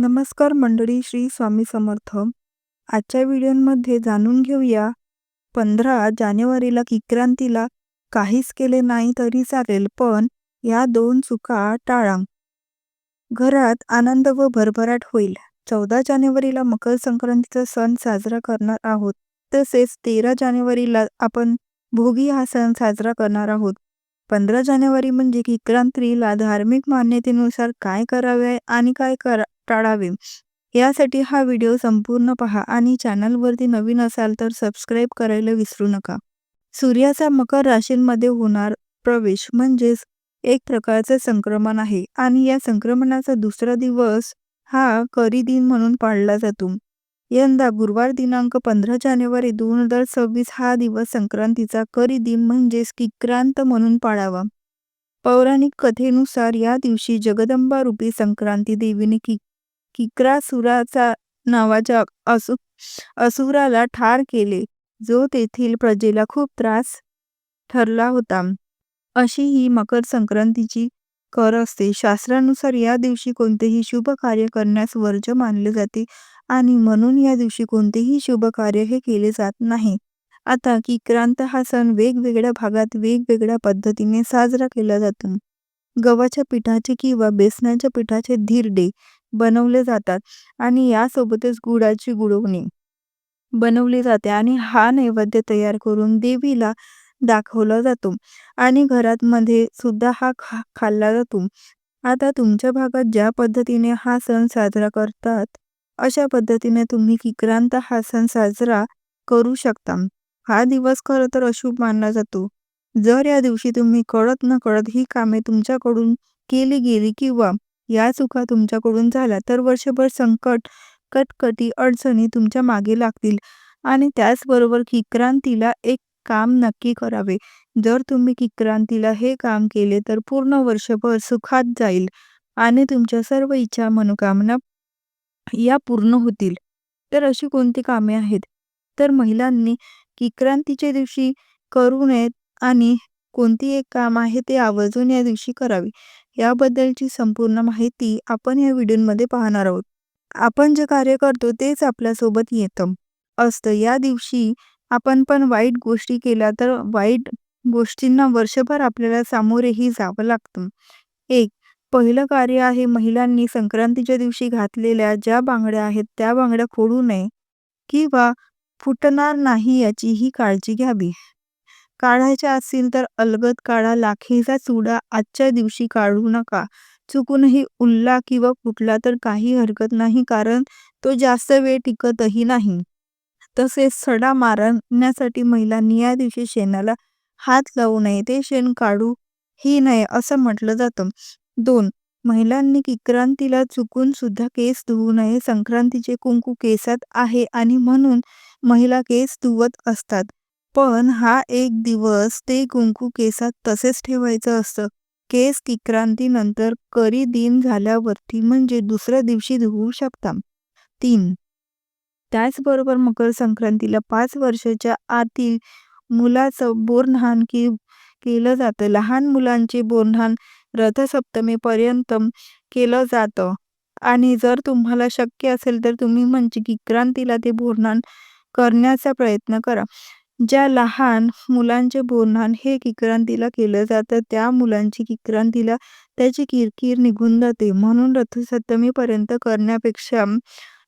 नमस्कार मंडळी श्री स्वामी समर्थ. आजच्या व्हिडिओमध्ये जाणून घेऊया पंधरा जानेवारीला किक्रांतीला काहीच केले नाही तरी चालेल पण या दोन चुका टाळा घरात आनंद व भरभराट होईल. चौदा जानेवारीला मकर संक्रांतीचा सण साजरा करणार आहोत. तसेच तेरा जानेवारीला आपण भोगी हा सण साजरा करणार आहोत. पंधरा जानेवारी म्हणजे किक्रांतीला धार्मिक मान्यतेनुसार काय करावे आणि काय करा टाळावे. यासाठी हा व्हिडिओ संपूर्ण पहा आणि चॅनलवरती नवीन असाल तर सबस्क्राईब करायला विसरू नका. सूर्याचा मकर राशींमध्ये होणार प्रवेश म्हणजेच एक प्रकारचे संक्रमण आहे आणि या संक्रमणाचा दुसरा दिवस हा करी दिन म्हणून पाळला जातो. यंदा गुरुवार दिनांक पंधरा जानेवारी दोन हजार सव्वीस हा दिवस संक्रांतीचा करी दिन म्हणजेच किक्रांत म्हणून पाळावा. पौराणिक कथेनुसार या दिवशी जगदंबा रूपी संक्रांती देवीने कि किक्रासुराचा नावाच्या असु असुराला ठार केले जो तेथील प्रजेला खूप त्रास ठरला होता. अशी ही मकर संक्रांतीची कर असते. शास्त्रानुसार या दिवशी कोणतेही शुभ कार्य करण्यास वर्ज मानले जाते आणि म्हणून या दिवशी कोणतेही शुभ कार्य हे केले जात नाही. आता किक्रांत हा सण वेगवेगळ्या भागात वेगवेगळ्या पद्धतीने साजरा केला जातो. गव्हाच्या पिठाचे किंवा बेसनाच्या पिठाचे धिरडे बनवले जातात आणि यासोबतच गुळाची गुळवणी बनवली जाते आणि हा नैवेद्य तयार करून देवीला दाखवला जातो आणि घरात मध्ये सुद्धा हा खा खाल्ला जातो. आता तुमच्या भागात ज्या पद्धतीने हा सण साजरा करतात अशा पद्धतीने तुम्ही किक्रांत हा सण साजरा करू शकता. हा दिवस खरं तर अशुभ मानला जातो. जर या दिवशी तुम्ही कळत न कळत ही कामे तुमच्याकडून केली गेली किंवा या चुका तुमच्याकडून झाल्या तर वर्षभर संकट कटकटी अडचणी तुमच्या मागे लागतील. आणि त्याचबरोबर किक्रांतीला एक काम नक्की करावे. जर तुम्ही किक्रांतीला हे काम केले तर पूर्ण वर्षभर सुखात जाईल आणि तुमच्या सर्व इच्छा मनोकामना या पूर्ण होतील. तर अशी कोणती कामे आहेत? तर महिलांनी किक्रांतीच्या दिवशी करू नयेत आणि कोणती एक काम आहे ते आवर्जून या दिवशी करावी. याबद्दलची संपूर्ण माहिती आपण या व्हिडिओमध्ये पाहणार आहोत. आपण जे कार्य करतो तेच आपल्यासोबत येतं. असतं. या दिवशी आपण पण वाईट गोष्टी केल्या तर वाईट गोष्टींना वर्षभर आपल्याला सामोरेही जावं लागतं. एक पहिलं कार्य आहे महिलांनी संक्रांतीच्या दिवशी घातलेल्या ज्या बांगड्या आहेत त्या बांगड्या खोडू नये किंवा फुटणार नाही याची ही काळजी घ्यावी. काढायच्या असतील तर अलगद काढा. लाखेचा चुडा आजच्या दिवशी काढू नका. चुकूनही उरला किंवा फुटला तर काही हरकत नाही कारण तो जास्त वेळ टिकतही नाही. तसेच सडा मारण्यासाठी महिलांनी या दिवशी शेणाला हात लावू नये. ते शेण काढू ही नये असं म्हटलं जातं. दोन महिलांनी किक्रांतीला चुकून सुद्धा केस धुवू नये. संक्रांतीचे कुंकू केसात आहे आणि म्हणून महिला केस धुवत असतात. पण हा एक दिवस ते कुंकू केसात तसेच ठेवायचं असतं. केस किक्रांतीनंतर करी दिन झाल्यावरती म्हणजे दुसऱ्या दिवशी धुवू शकता. तीन. त्याचबरोबर मकर संक्रांतीला पाच वर्षाच्या आतील मुलाचं बोरन्हाण की केलं जातं. लहान मुलांचे बोरन्हाण रथसप्तमीपर्यंत केलं जातं. आणि जर तुम्हाला शक्य असेल तर तुम्ही म्हणजे किक्रांतीला ते बोरन्हाण करण्याचा प्रयत्न करा. ज्या लहान मुलांचे बोलणं हे किक्रांतीला केलं जातं त्या मुलांची किक्रांतीला त्याची किरकिर निघून जाते. म्हणून रथसप्तमीपर्यंत करण्यापेक्षा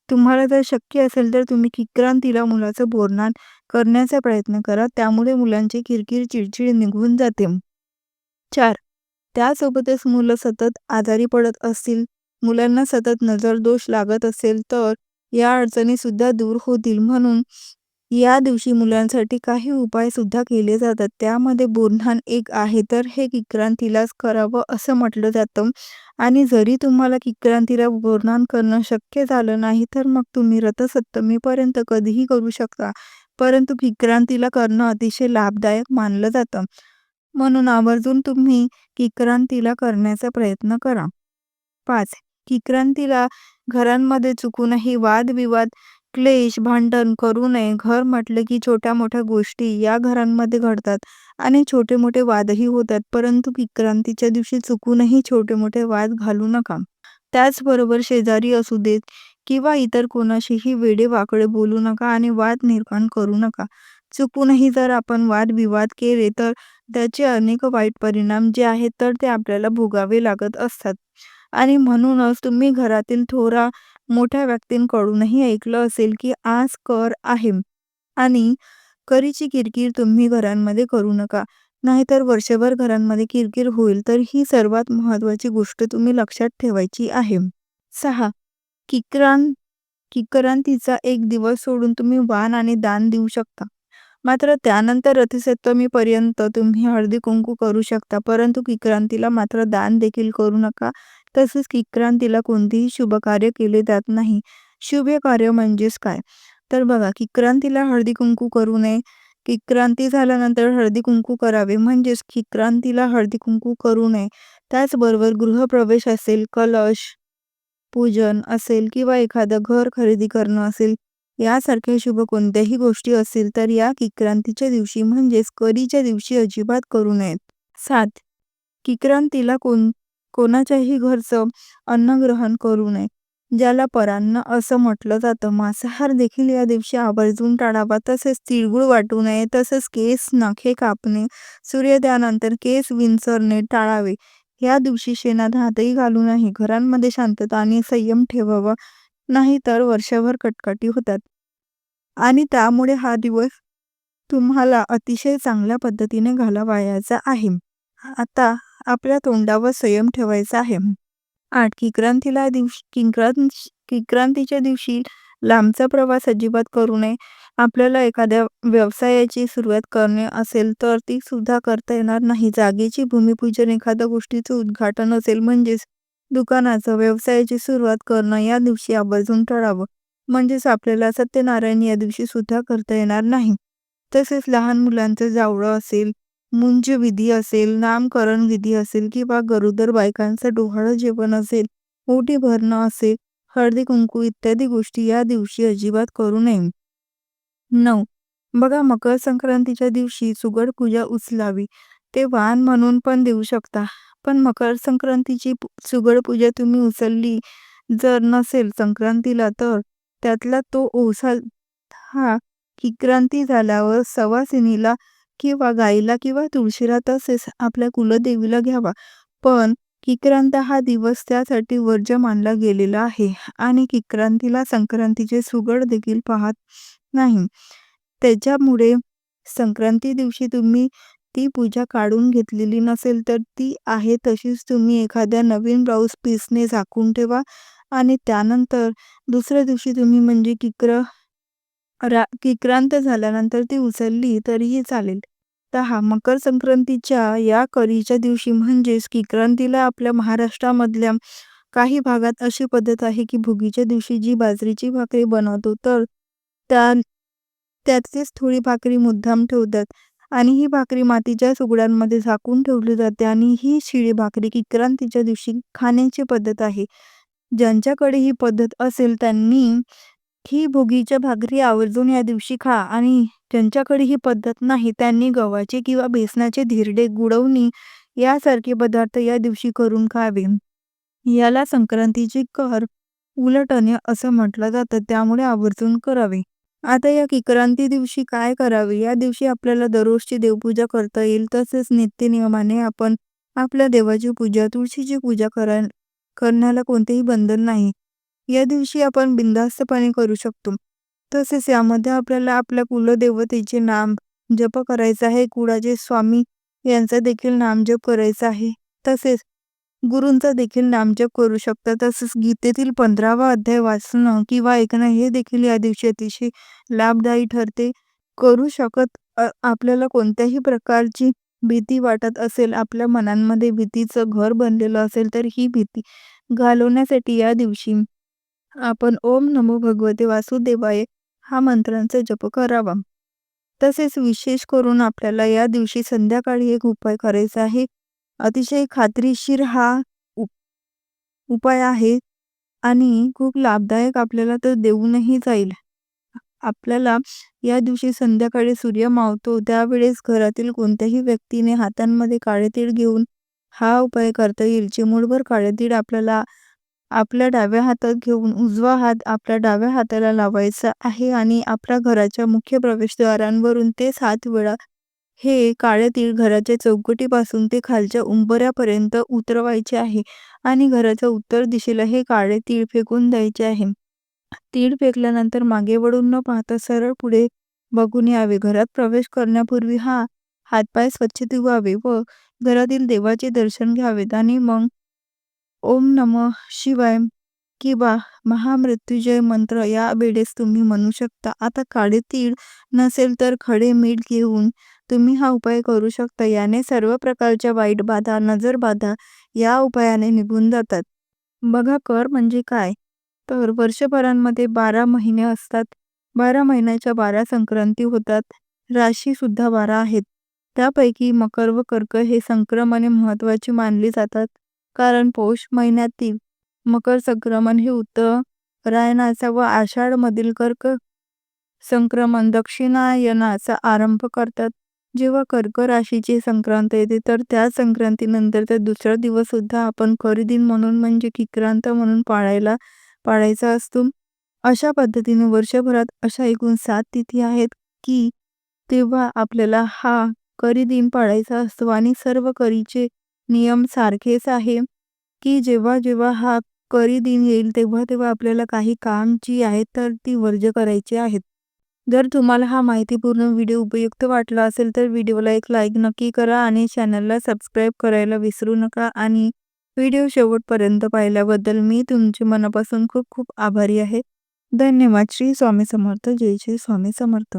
तुम्हाला जर शक्य असेल तर तुम्ही किक्रांतीला मुलाचं बोरणान करण्याचा प्रयत्न करा. त्यामुळे मुलांची किरकिर चिडचिड निघून जाते. चार. त्यासोबतच मुलं सतत आजारी पडत असतील मुलांना सतत नजर दोष लागत असेल तर या अडचणी सुद्धा दूर होतील. म्हणून या दिवशी मुलांसाठी काही उपाय सुद्धा केले जातात. त्यामध्ये बोरन्हाण एक आहे. तर हे किक्रांतीलाच करावं असं म्हटलं जातं. आणि जरी तुम्हाला किक्रांतीला बोरन्हाण करणं शक्य झालं नाही तर मग तुम्ही रथसप्तमीपर्यंत कधीही करू शकता. परंतु किक्रांतीला करणं अतिशय लाभदायक मानलं जातं. म्हणून आवर्जून तुम्ही किक्रांतीला करण्याचा प्रयत्न करा. पाच. किक्रांतीला घरांमध्ये चुकूनही वादविवाद क्लेश भांडण करू नये. घर म्हटलं की छोट्या मोठ्या गोष्टी या घरांमध्ये घडतात आणि छोटे मोठे वादही होतात. परंतु विक्रांतीच्या दिवशी चुकूनही छोटे मोठे वाद घालू नका. त्याचबरोबर शेजारी असू देत किंवा इतर कोणाशीही वेडेवाकडे बोलू नका आणि वाद निर्माण करू नका. चुकूनही जर आपण वादविवाद केले तर त्याचे अनेक वाईट परिणाम जे आहेत तर ते आपल्याला भोगावे लागत असतात. आणि म्हणूनच तुम्ही घरातील थोरा मोठ्या व्यक्तींकडूनही ऐकलं असेल की आज कर आहे. आणि करीची किरकिर तुम्ही घरांमध्ये करू नका. नाहीतर वर्षभर घरांमध्ये किरकिर होईल तर ही सर्वात महत्वाची गोष्ट तुम्ही लक्षात ठेवायची आहे. सहा. किक्रांत किक्रांतीचा एक दिवस सोडून तुम्ही वाण आणि दान देऊ शकता. मात्र त्यानंतर रथसप्तमीपर्यंत तुम्ही हळदी कुंकू करू शकता परंतु किक्रांतीला मात्र दान देखील करू नका. तसेच किक्रांतीला कोणतेही शुभ कार्य केले जात नाही. शुभ कार्य म्हणजेच काय? तर बघा किक्रांतीला हळदी कुंकू करू नये. किक्रांती झाल्यानंतर हळदी कुंकू करावे. म्हणजेच किक्रांतीला हळदी कुंकू करू नये. त्याचबरोबर गृहप्रवेश असेल कलश पूजन असेल किंवा एखादं घर खरेदी करणं असेल यासारख्या शुभ कोणत्याही गोष्टी असतील तर या किक्रांतीच्या दिवशी म्हणजेच करीच्या दिवशी अजिबात करू नयेत. सात. किक्रांतीला कोण कोणाच्याही घरचं अन्न ग्रहण करू नये. ज्याला परान्न असं म्हटलं जातं. मांसाहार देखील या दिवशी आवर्जून टाळावा. तसेच तिळगूळ वाटू नये. तसेच केस नखे कापणे. सूर्योदयानंतर केस विंचरणे टाळावे. या दिवशी शेणात हातही घालू नये. घरांमध्ये शांतता आणि संयम ठेवावा. नाही तर वर्षभर कटकटी होतात. आणि त्यामुळे हा दिवस तुम्हाला अतिशय चांगल्या पद्धतीने घालवायचा आहे. आता आपल्या तोंडावर संयम ठेवायचा आहे. आठ किक्रांतीला दिवशी किंक्रांत किक्रांतीच्या दिवशी लांबचा प्रवास अजिबात करू नये. आपल्याला एखाद्या व्यवसायाची सुरुवात करणे असेल तर ती सुद्धा करता येणार नाही. जागेची भूमिपूजन एखाद्या गोष्टीचं उद्घाटन असेल म्हणजेच दुकानाचं व्यवसायाची सुरुवात करणं या दिवशी आवर्जून टाळावं. म्हणजेच आपल्याला सत्यनारायण या दिवशी सुद्धा करता येणार नाही. तसेच लहान मुलांचं जावळं असेल मुंज विधी असेल नामकरण विधी असेल किंवा गरोदर बायकांचं डोहाळं जेवण असेल ओटी भरणं असेल हळदी कुंकू इत्यादी गोष्टी या दिवशी अजिबात करू नये. नऊ. बघा मकर संक्रांतीच्या दिवशी सुगड पूजा उचलावी. ते वाण म्हणून पण देऊ शकता. पण मकर संक्रांतीची सुगड पूजा तुम्ही उचलली जर नसेल संक्रांतीला तर त्यातला तो ओसा हा किक्रांती झाल्यावर सवासिनीला किंवा गाईला किंवा तुळशीला तसेच आपल्या कुलदेवीला घ्यावा. पण किक्रांत हा दिवस त्यासाठी वर्ज्य मानला गेलेला आहे आणि किक्रांतीला संक्रांतीचे सुगड देखील पाहत नाही. त्याच्यामुळे संक्रांती दिवशी तुम्ही ती पूजा काढून घेतलेली नसेल तर ती आहे तशीच तुम्ही एखाद्या नवीन ब्लाऊज पीसने झाकून ठेवा आणि त्यानंतर दुसऱ्या दिवशी तुम्ही म्हणजे किक्र रा किक्रांत झाल्यानंतर ती उचलली तरीही चालेल. दहा मकर संक्रांतीच्या या करीच्या दिवशी म्हणजेच किक्रांतीला आपल्या महाराष्ट्रामधल्या काही भागात अशी पद्धत आहे की भुगीच्या दिवशी जी बाजरीची भाकरी बनवतो तर त्या त्यातलीच थोडी भाकरी मुद्दाम ठेवतात आणि ही भाकरी मातीच्या सुगड्यांमध्ये झाकून ठेवली जाते आणि ही शिळी भाकरी किक्रांतीच्या दिवशी खाण्याची पद्धत आहे. ज्यांच्याकडे ही पद्धत असेल त्यांनी ही भोगीच्या भाकरी आवर्जून या दिवशी खा आणि ज्यांच्याकडे ही पद्धत नाही. त्यांनी गव्हाचे किंवा बेसनाचे धिरडे गुडवणी यासारखे पदार्थ या दिवशी करून खावे. याला संक्रांतीची कर उलटणे असं म्हटलं जातं त्यामुळे आवर्जून करावे. आता या किक्रांती दिवशी काय करावे? या दिवशी आपल्याला दररोजची देवपूजा करता येईल. तसेच नित्यनियमाने आपण आपल्या देवाची पूजा तुळशीची पूजा करा करण्याला कोणतेही बंधन नाही. या दिवशी आपण बिंदास्तपणे करू शकतो. तसेच यामध्ये आपल्याला आपल्या कुलदेवतेचे नाम जप करायचं आहे. कुळाचे स्वामी यांचा देखील नामजप करायचा आहे. तसेच गुरूंचा देखील नामजप करू शकता. तसेच गीतेतील पंधरावा अध्याय वाचणं किंवा ऐकणं हे देखील या दिवशी अतिशय लाभदायी ठरते. करू शकत आपल्याला कोणत्याही प्रकारची भीती वाटत असेल आपल्या मनांमध्ये भीतीचं घर बनलेलं असेल तर ही भीती घालवण्यासाठी या दिवशी आपण ओम नमो भगवते वासुदेवाय हा मंत्रांचा जप करावा. तसेच विशेष करून आपल्याला या दिवशी संध्याकाळी एक उपाय करायचा आहे. अतिशय खात्रीशीर हा उपाय आहे आणि खूप लाभदायक आपल्याला तर देऊनही जाईल. आपल्याला या दिवशी संध्याकाळी सूर्य मावतो त्यावेळेस घरातील कोणत्याही व्यक्तीने हातांमध्ये काळे तीळ घेऊन हा उपाय करता येईल. चिमूडभर काळे तीळ आपल्याला आपल्या डाव्या हातात घेऊन उजवा हात आपल्या डाव्या हाताला लावायचा आहे आणि आपल्या घराच्या मुख्य प्रवेशद्वारांवरून ते सात वेळा हे काळे तीळ घराच्या चौकटीपासून ते खालच्या उंबऱ्यापर्यंत उतरवायचे आहे आणि घराच्या उत्तर दिशेला हे काळे तीळ फेकून द्यायचे आहे. तीळ फेकल्यानंतर मागे वळून न पाहता सरळ पुढे बघून यावे. घरात प्रवेश करण्यापूर्वी हा हातपाय स्वच्छ धुवावे व घरातील देवाचे दर्शन घ्यावेत आणि मग ओम नम शिवाय. किंवा महामृत्युंजय मंत्र या वेळेस तुम्ही म्हणू शकता आता काळे तीळ नसेल तर खडे मीठ घेऊन तुम्ही हा उपाय करू शकता. याने सर्व प्रकारच्या वाईट बाधा नजर बाधा या उपायाने निघून जातात. बघा कर म्हणजे काय? तर वर्षभरांमध्ये बारा महिने असतात. बारा महिन्याच्या बारा संक्रांती होतात. राशी सुद्धा बारा आहेत. त्यापैकी मकर व कर्क हे संक्रमणे महत्वाची मानली जातात. कारण पौष महिन्यातील मकर संक्रमण हे उत्तरायणाचा व आषाढमधील कर्क संक्रमण दक्षिणायनाचा आरंभ करतात. जेव्हा कर्क राशीची संक्रांत येते तर त्या संक्रांतीनंतर त्या दुसरा दिवस सुद्धा आपण दिन म्हणून म्हणजे किक्रांत म्हणून पाळायला पाळायचा असतो. अशा पद्धतीने वर्षभरात अशा एकूण सात तिथी आहेत की तेव्हा आपल्याला हा करी दिन पाळायचा असतो आणि सर्व करीचे नियम सारखेच आहे की जेव्हा जेव्हा हा करी दिन येईल तेव्हा तेव्हा आपल्याला काही काम जी आहेत तर ती वर्ज करायची आहेत. जर तुम्हाला हा माहितीपूर्ण व्हिडिओ उपयुक्त वाटला असेल तर व्हिडिओला एक लाईक नक्की करा आणि चॅनलला सबस्क्राईब करायला विसरू नका. आणि व्हिडिओ शेवटपर्यंत पाहिल्याबद्दल मी तुमचे मनापासून खूप खूप आभारी आहे. धन्यवाद. श्री स्वामी समर्थ. जय श्री स्वामी समर्थ.